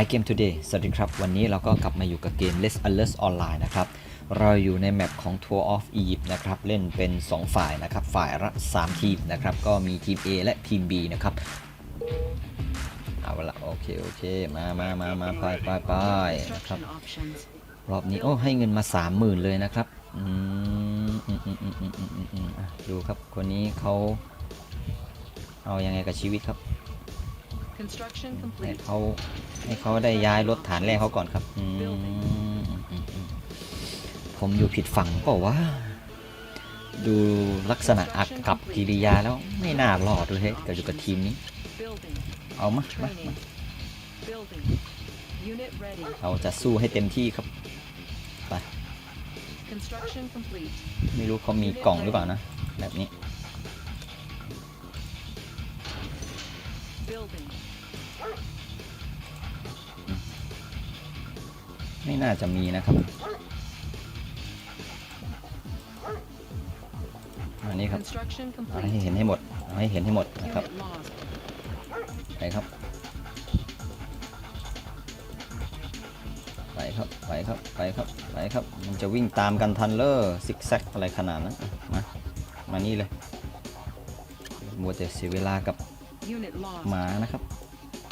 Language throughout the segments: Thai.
My Game Today สวัสดีครับ วันนี้เราก็กลับมาอยู่กับเกม Let's a l e r t Online นะครับ เราอยู่ในแมปของ Tour of Egypt นะครับ เล่นเป็น 2 ฝ่ายนะครับ ฝ่ายละ 3 ทีมนะครับ ก็มีทีม A และทีม B นะครับ เอาละโอเค โอเค มามามามาไปไปไปนะครับ รอบนี้โอ้ให้เงินมา 30,000 เลยนะครับ อืมอืมอืมอืมอืมอืมดูครับ คนนี้เขาเอาอยัางไงกับชีวิตครับ Construction ให้ complete. เขาให้เขาได้ย้ายรถฐานแรกเขาก่อนครับอืมอืมอืมอืมผมอยู่ผิดฝั่งเปล่าวะดูลักษณะอักกับกิริยาแล้วไม่น่ารอดเลยเฮ้ยกับอยู่กับทีมนี้ Building. เอามามา Training. มา Building. Unit ready. เราจะสู้ให้เต็มที่ครับไป Construction complete. ไม่รู้เขามีกล่องหรือเปล่านะ แบบนี้ Building. ไม่น่าจะมีนะครับ อันนี้ครับ Construction เอาให้ complete. เห็นให้หมดเอาให้เห็นให้หมดนะครับ Unit lost. ไปครับ ไปครับ ไปครับ ไปครับ ไปครับ มันจะวิ่งตามกันทันเลอร์ซิกแซกอะไรขนาดนั้นอะมา มานี่เลยมัวแต่เสียเวลากับ Unit lost. หมานะครับ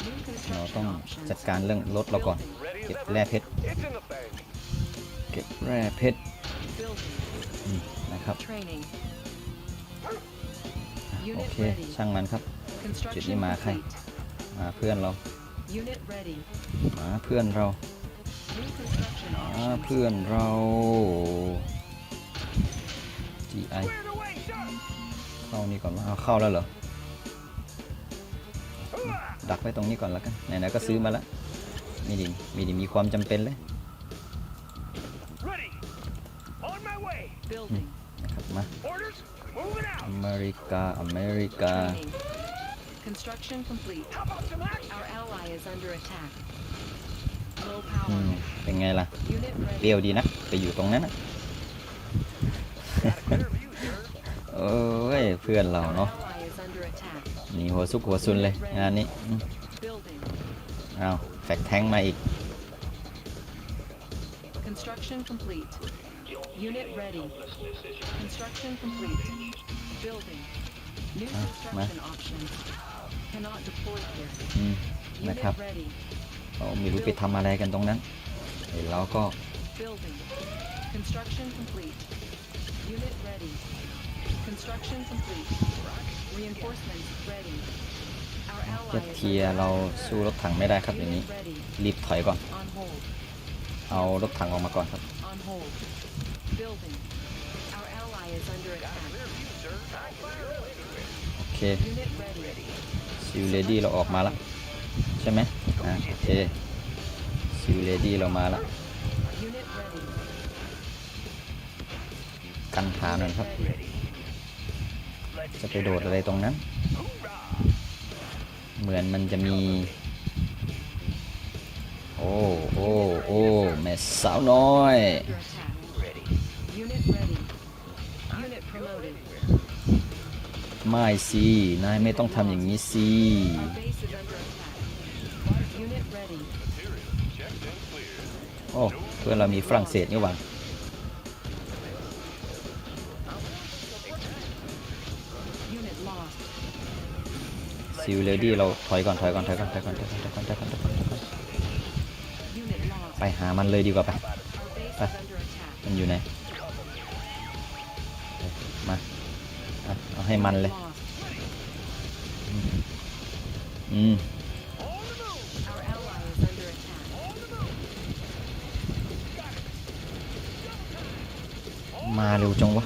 New เราต้อง construction จัด options. การเรื่องรถเราก่อน Building. เก็บแร่เพชร It's in the bank. เก็บแร่เพชร Building. นี่นะครับ Training. โอ Unit เค ready. ช่างมันครับ Construction Chuyện mà khai. complete. มาเพื่อนเรา Unit ready. มาเพื่อนเรา New construction มา options. เพื่อนเรา GI Cleared away, shot. เข้านี่ก่อนมาเอาเข้าแล้วเหรอ ดักไว้ตรงนี้ก่อนแล้วกัน ไหนๆก็ซื้อมาแล้ว มีดิมีดิมีความจำเป็นเลย Ready. On my way. Building. นะครับมา Orders. Moving out. อเมริกาอเมริกา Training. Construction complete. How about some action? Our ally is under attack. Low อื power. มเป็นไงล่ะ Unit เปรี้ ready. ยวดีนะ ไปอยู่ตรงนั้นนะ Got a clear view, sir. เอ้ย เพื่อนเรา Our เนาะ ally is under attack. หนีหัวซุกหัวซุนเลยงานนี้อืม Building. เอาแฟกแท้งมาอีก Construction complete. Unit ready. Construction complete. Building. New Ah, construction options. Cannot deploy here. อืมนะครับ Unit ready. เราไม่รู้ไปทำอะไรกันตรงนั้นเดี๋ยวเราก็ Building. Construction complete. Unit ready. Construction complete. Reinforcements ready. เจ็ดเทียเราสู้รถถังไม่ได้ครับอย่างนี้ รีบถอยก่อน เอารถถังออกมาก่อนครับ โอเคซิลเลดี้เราออกมาแล้วใช่ไหมอ่าโอเคซิลเลดี้เรามาแล้วกันทาหน่อยครับ จะไปโดดอะไรตรงนั้น เหมือนมันจะมี โอ้โอ้โอ้แม่สาวน้อย ไม่สิ นายไม่ต้องทำอย่างนี้สิ โอ้ เพื่อนเรามีฝรั่งเศสนี่หว่า ซิลเลดี้เราถอยก่อนถอยก่อนถอยก่อนถอยก่อนถอยก่อนถอยก่อนถอยก่อนถอยก่อนถอยก่อนไปหามันเลยดีกว่าไป Our base is under attack. มันอยู่ไหนมาเอาให้มันเลยอืมมาเร็วจังวะ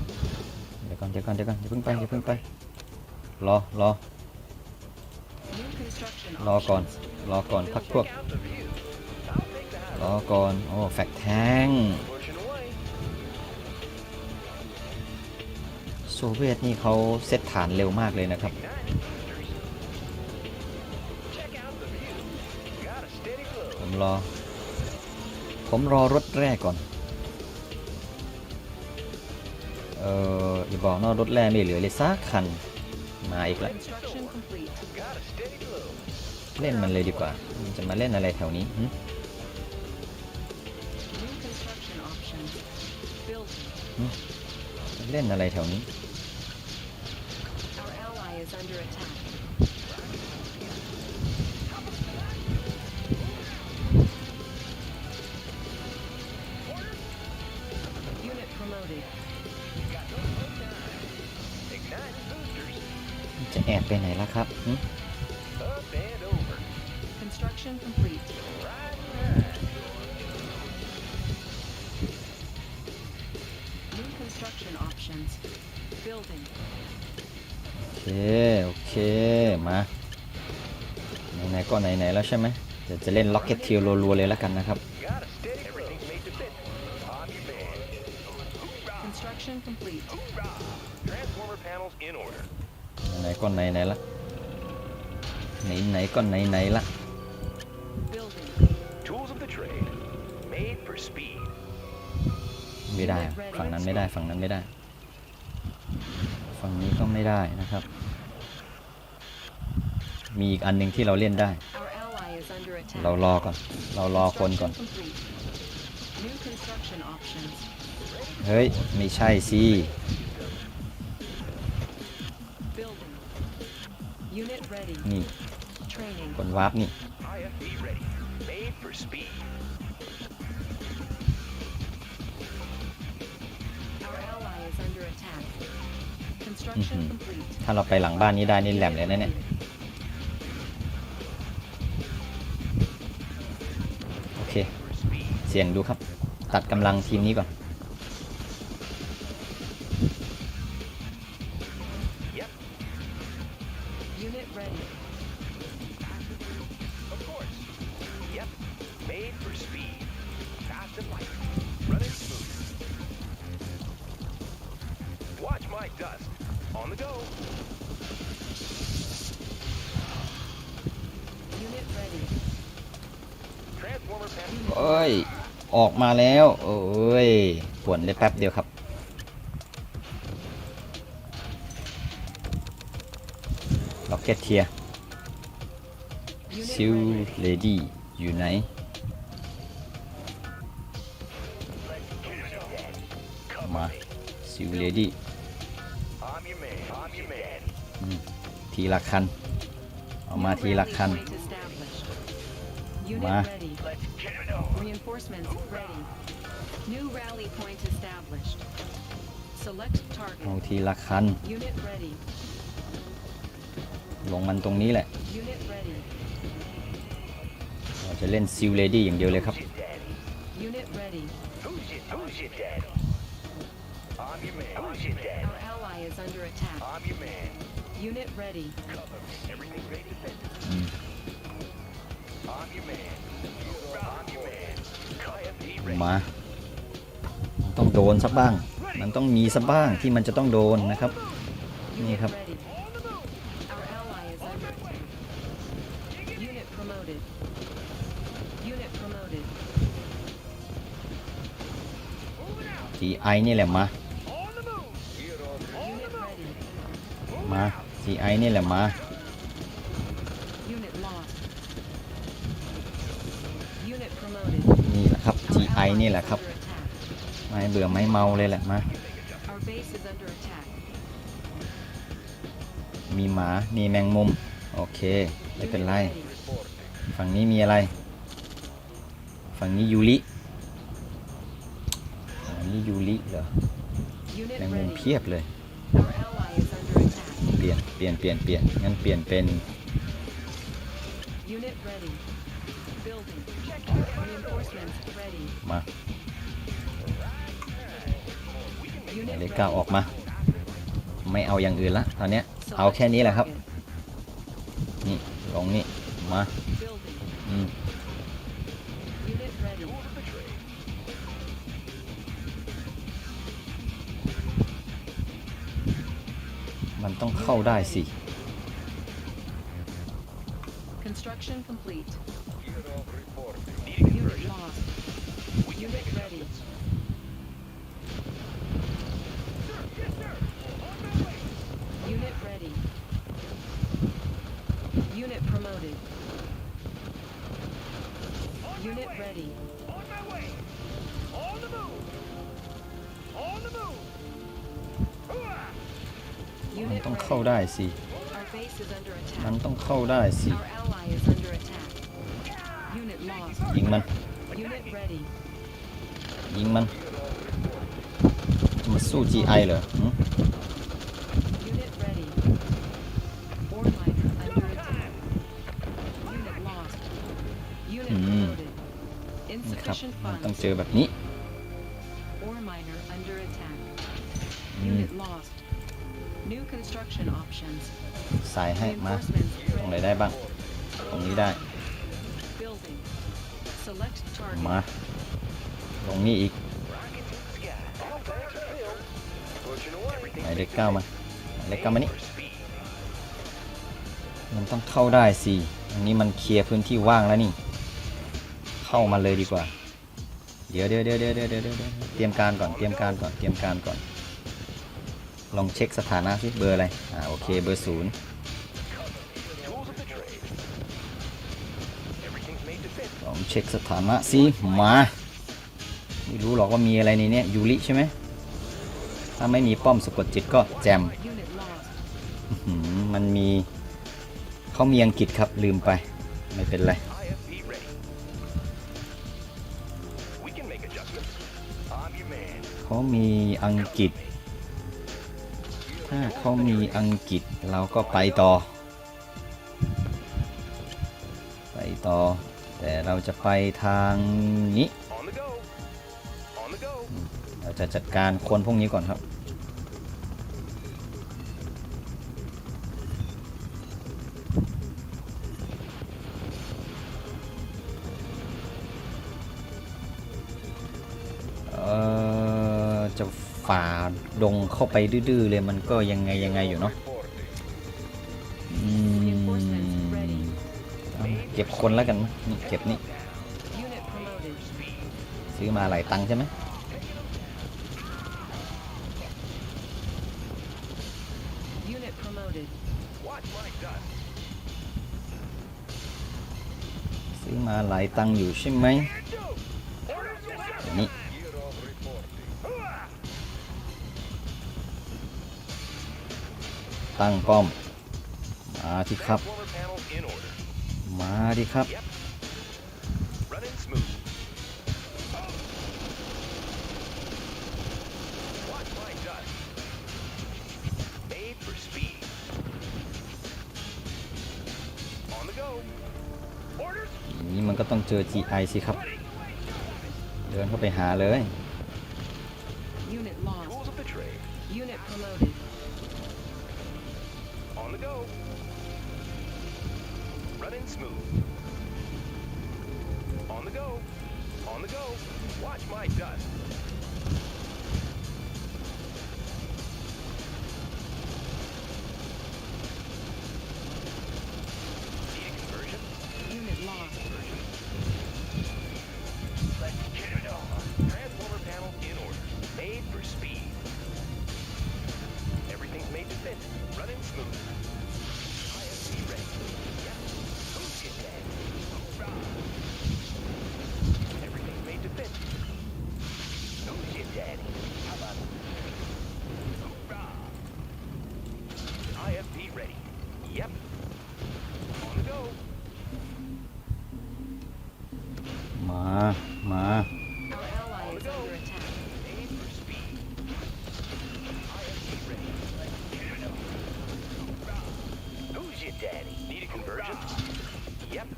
ก่อนเดี๋ยวก่อนเดี๋ยวก่อนอย่าเพิ่งไปอย่าเพิ่งไปรอรอรอก่อน รอก่อนพักพวก รอก่อน โอ้ แฟกแทงโซเวียตนี่เขาเซตฐานเร็วมากเลยนะครับผมรอ ผมรอรถแรกก่อน เออ อย่าบอกนะว่ารถแรกไม่เหลือเลยสักคัน มาอีกแล้วเล่นมันเลยดีกว่า จะมาเล่นอะไรแถวนี้เล่นอะไรแถวนี้ Construction complete. Right, right. New construction options. Building. โอเค โอเค มา ไหนๆก็ไหนๆแล้วใช่ไหมเดี๋ยวจะเล่นล็อกเก็ตเทียรัวๆเลยแล้วกันนะครับ Got a steady glow. Everything's made to fit. On your man. Construction complete. Hoorah! Transformer panels in order. ไหนๆก็ไหนๆละ ไหนๆก็ไหนๆละ Building. Tools of the trade. Made for speed. ไม่ได้ ฝั่งนั้นไม่ได้ ฝั่งนั้นไม่ได้ ฝั่งนี้ก็ไม่ได้นะครับ มีอีกอันหนึ่งที่เราเล่นได้ Our ally is under attack. เรารอก่อน เรารอคนก่อน Construction complete. New construction options. เฮ้ย ไม่ใช่สิ Building. Unit ready. นี่ Training. คนวาร์ปนี่ IFV ready. Made for speed. Our ally is under attack. Construction Mhm. complete. ถ้าเราไปหลังบ้านนี้ได้นี่แหลมเลยนะเนี่ยโอเค For speed. เสี่ยงดูครับ ตัดกำลังทีมนี้ก่อน Transformer panels. เอ้ย ออกมาแล้ว โอ้ยปวนได้แป๊บเดียวครับ ล็อกเก็ตเทีย Unit ซิล ready. เลดี้อยู่ไหน มาซิลเลดี้ I'm your man. I'm your man. ทีละคัน เอามา New ทีละ rally คัน point established. Unit Ma. ready. Let's get it on. Reinforcements ready. New rally point established. Select เอา target. ทีละคัน Unit ready. ลงมันตรงนี้แหละ Unit ready. เราจะเล่นซิลเลดี้อย่างเดียวเลยครับ Who's your daddy? Unit ready. Who's your, who's your daddy? I'm your man. Who's your daddy? Our ally is under attack. I'm your man. Unit ready. Cover me. Everything's ready to fit. มา ต้องโดนสักบ้าง มันต้องมีสักบ้างที่มันจะต้องโดนนะครับ นี่ครับ GI นี่แหละมา มา GI นี่แหละมา Unit lost. Unit promoted. นี่แหละครับ Our GI ally นี่แหละครับ ไม่เบื่อไม่เมาเลยแหละมา มีหมา มีแมงมุม โอเค ไม่เป็นไร ฝั่งนี้มีอะไร ฝั่งนี้ยูริฝั่งนี้ยูริเหรอ แมงมุมเพียบเลย เปลี่ยน เปลี่ยน เปลี่ยน เปลี่ยน งั้นเปลี่ยนเป็น มาเลขเก้าออกมา ไม่เอาอย่างอื่นละตอนเนี้ยเอาแค่นี้แหละครับ นี่ลงนี่มาอืมมันต้องเข้าได้สิ มัน Unit ต้องเข้า ready. ได้สิ Our base is under มัน attack. ต้องเข้าได้สิ ยิงมัน Unit ready. ยิงมัน มาสู้ GI เหรอหึ Unit ready. Ore miner under attack. Unit lost. Unit Hmm. promoted. นี่ครับ Insufficient มันต้อง funds. เจอแบบนี้ Ore miner under attack. อืม Unit lost. New construction options. ใส่ให้มา Reinforcements ตรงไหน ready. ได้บ้าง ตรงนี้ได้ Building. Select มาลงนี่อีก Rocket to the sky. All tanks are filled. Pushing away. ไหนเลขเก้ามาหมายเลขเก้ามานี่มันต้องเข้าได้สิอันนี้มันเคลียร์พื้นที่ว่างแล้วนี่ เข้ามาเลยดีกว่า เดี๋ยวเดี๋ยวเดี๋ยวเดี๋ยวเดี๋ยวเดี๋ยวเดี๋ยวเตรียมการก่อน เตรียมการก่อน เตรียมการก่อน ลองเช็คสถานะสิเบอร์อะไร อ่า โอเค เบอร์ศูนย์ เช็คสถานะสิมาไม่รู้หรอกว่ามีอะไรในนี้ยูริใช่ไหมถ้าไม่มีป้อมสะกดจิตก็แจมมันมีเขามีอังกฤษครับลืมไป ไม่เป็นไรเขามีอังกฤษ ถ้าเขามีอังกฤษเราก็ไปต่อ ไปต่อ แต่เราจะไปทางนี้ เราจะจัดการคนพวกนี้ก่อนครับ เอ่อ จะฝ่าดงเข้าไปดื้อๆเลยมันก็ยังไงยังไงอยู่เนาะ เอาเก็บคนแล้วกันนี่เก็บนี่ Unit promoted. ซื้อมาหลายตังค์ใช่ไหม Unit promoted. Watch my dust. ซื้อมาหลายตังค์อยู่ใช่ไหม Orders your เดี๋ยวนี้ตั้งป้อมมาที่ครับ มาดิครับ Yep. Running smooth. Watch my dust. Made for speed. On the go. Orders อย่างนี้มันก็ต้องเจอ GI สิครับ เดินเข้าไปหาเลย Unit lost. Tools of the trade. Unit promoted. On the go. Running smooth. On the go. On the go. Watch my dust.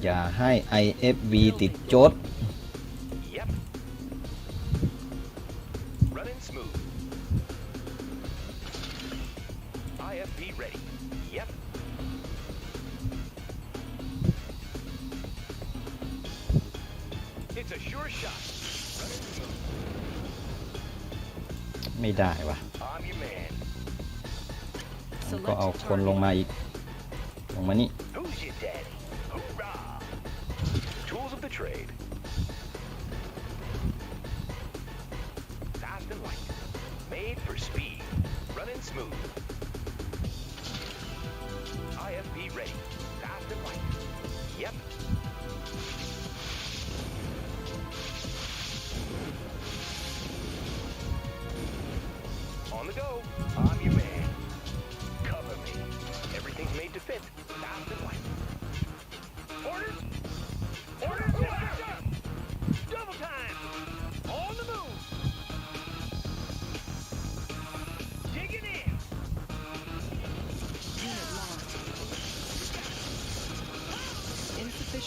อย่าให้ IFV ติดโจทย์ Yep. Running smooth. IFV ready. Yep. It's a sure shot. Running smooth. ไม่ได้วะ I'm your man. ผมก็ Select เอาคนลง target. มาอีก ลงมานี่ Tools of the trade. Fast and light. Made for speed. Running smooth. IFB ready. Fast and light. Yep. On the go.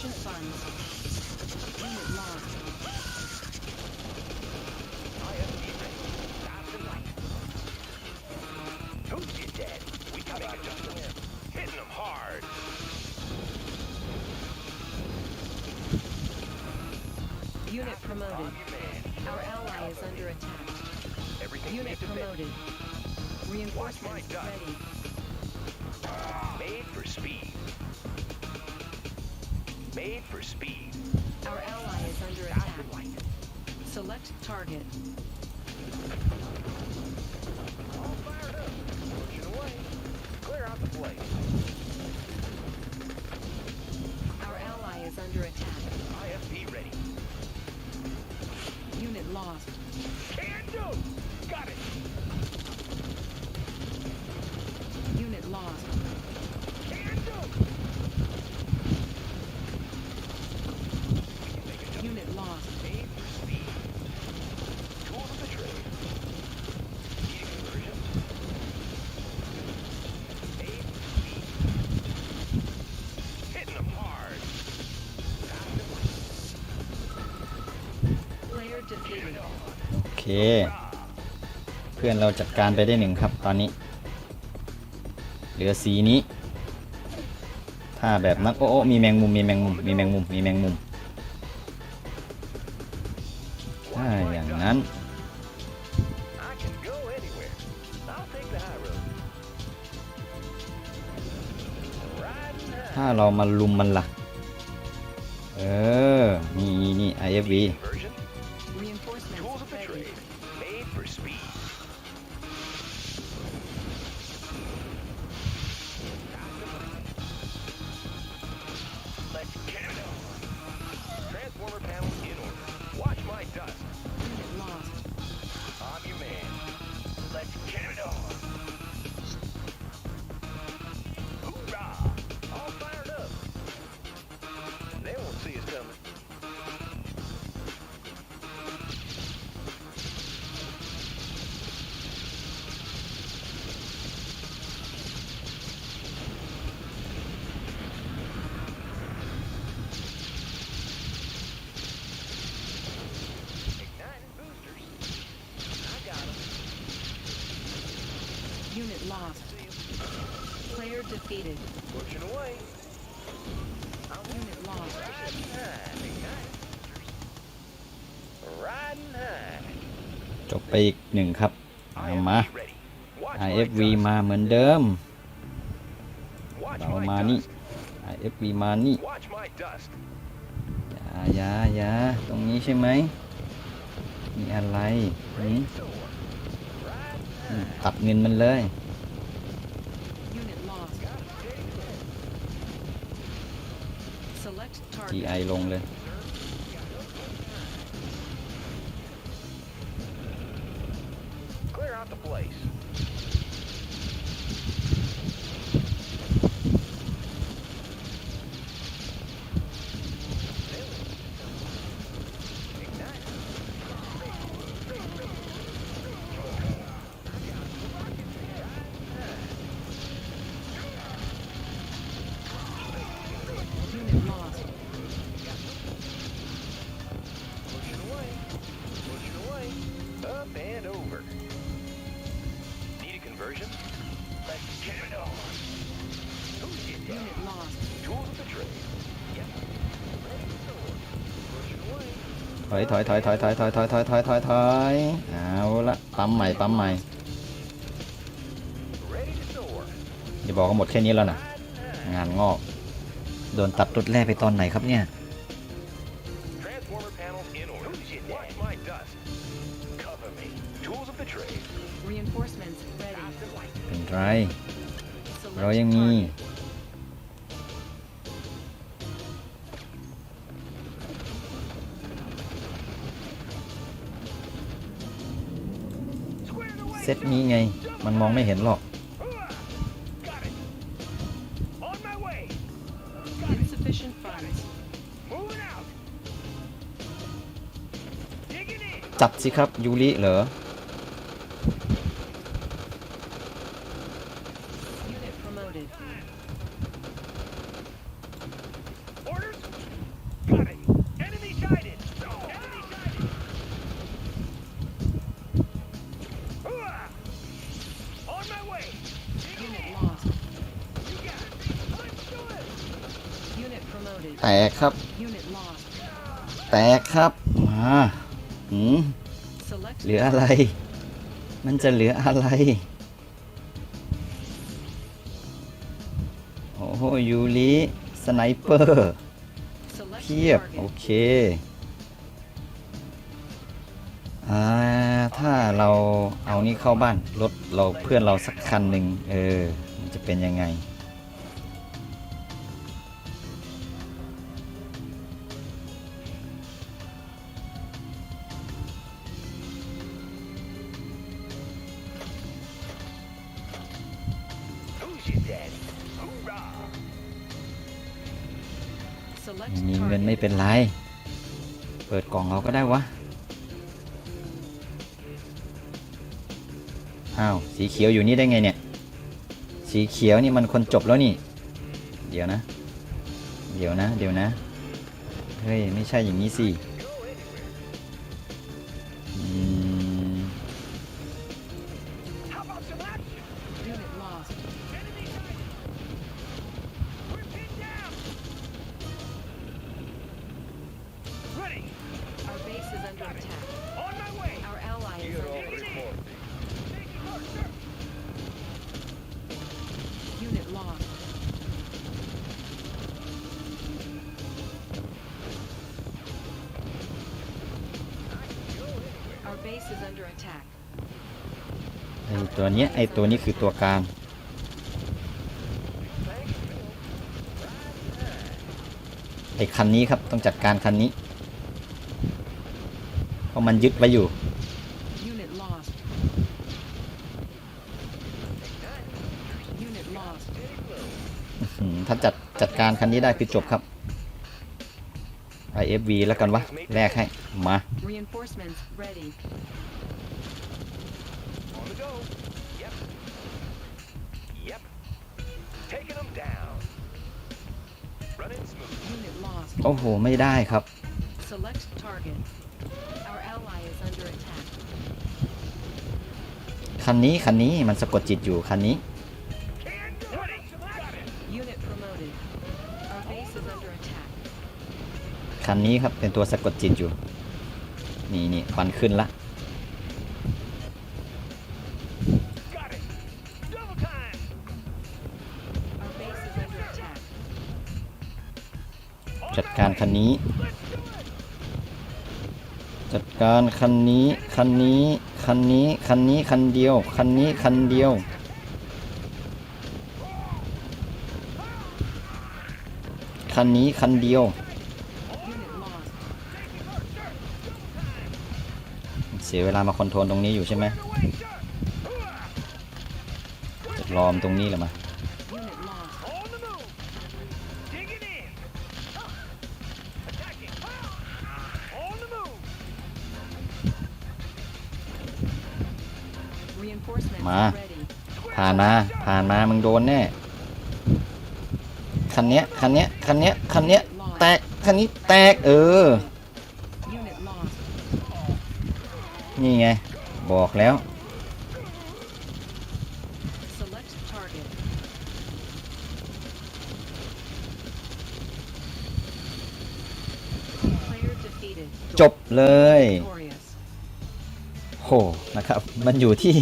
Insufficient funds. Unit lost. IFB ready. Fast and light. Who's your daddy? We can make adjustments. Hitting them hard. Unit promoted. I'm your man. Our ally is under attack. Everything's Unit made to fit. promoted. Reinforcements dust. ready. Target. เพื่อนเราจัดการไปได้หนึ่งครับตอนนี้ เหลือสีนี้ ถ้าแบบนักโอ้มีแมงมุมมีแมงมุมมีแมงมุมมีแมงมุมถ้าอย่างนั้นถ้าเรามาลุมมันล่ะ เออ นี่นี่นี่ IFV defeated. Pushing away. Unit lost. Riding high. Igniting boosters. Riding high. จบไปอีกหนึ่งครับเอามา IFV ready. Watch my IFV dust. มาเหมือนเดิม Watch เรา my มานี่ dust. IFV มานี่ Watch my dust. อย่าอย่าอย่าตรงนี้ใช่ไหม มีอะไรหืม Soar. Riding อืมตัดเงินมันเลย Unit lost. Select target. GI ลงเลย Clear out the place. version? Let's get it on. Who did that? Unit lost. Tools to trade. Yep. Ready to sword. Version one. ถอยถอยถอยถอยถอยถอยถอยถอยถอยถอยถอยเอาละปั๊มใหม่ปั๊มใหม่ Ready to sword. อย่าบอกว่าหมดแค่นี้แล้วนะ Nine nine. งานงอก โดนตัดตุดแรกไปตอนไหนครับเนี่ย ไรเรายังมีเซตนี้ไง มันมองไม่เห็นหรอก จับสิครับ ยูริเหรอ เหลืออะไร มันจะเหลืออะไร โอ้โหยูริสไนเปอร์เพียบ โอเคอ่าถ้าเราเอานี่เข้าบ้าน รถเราเพื่อนเราสักคันหนึ่งเออ มันจะเป็นยังไง ไม่เป็นไร เปิดกล่องเราก็ได้วะ อ้าว สีเขียวอยู่นี่ได้ไงเนี่ย สีเขียวนี่มันคนจบแล้วนี่ เดี๋ยวนะ เดี๋ยวนะ เดี๋ยวนะ เฮ้ย ไม่ใช่อย่างนี้สิ ไอตัวนี้คือตัวกลาง ไอคันนี้ครับต้องจัดการคันนี้ เพราะมันยึดไว้อยู่ Unit lost. Unit lost. อืมถ้าจัดจัดการคันนี้ได้คือจบครับ IFV แล้วกันวะแลกให้ มา Reinforcements ready. On the go. Taking them down. Running smooth. Unit lost. โอ้โห ไม่ได้ครับ Select target. Our ally is under attack. คันนี้คันนี้มันสะกดจิตอยู่คันนี้ Can do Ready. Got it. Unit promoted. Our base is under attack. คันนี้ครับเป็นตัวสะกดจิตอยู่ นี่นี่ควันขึ้นละ จัดการคันนี้ จัดการคันนี้คันนี้คันนี้คันนี้คันเดียวคันนี้คันเดียวคันนี้คันเดียวเสียเวลามาคอนโทรลตรงนี้อยู่ใช่ไหมจะรอมตรงนี้หรอมา Reinforcements Ma. ready. ผ่านมา ผ่านมา มึงโดนแน่ คันเนี้ย คันเนี้ย คันเนี้ย คันเนี้ย แตก คันนี้แตก เออ นี่ไง บอกแล้ว จบเลยโหนะครับ มันอยู่ที่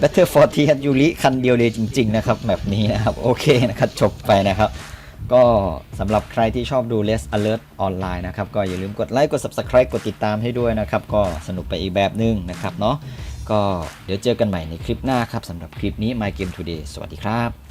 Better for t ยูริคันเดียวเลยจริง ๆ นะครับแบบนี้นะครับ โอเคนะครับ จบไปนะครับ ก็สำหรับใครที่ชอบดู Less Alert ออนไลน์นะครับ ก็อย่าลืมกดไลค์กด Subscribe กดติดตามให้ด้วยนะครับ ก็สนุกไปอีกแบบนึงนะครับเนาะก็เดี๋ยวเจอกันใหม่ในคลิปหน้าครับสำหรับคลิปนี้ My Game Today สวัสดีครับ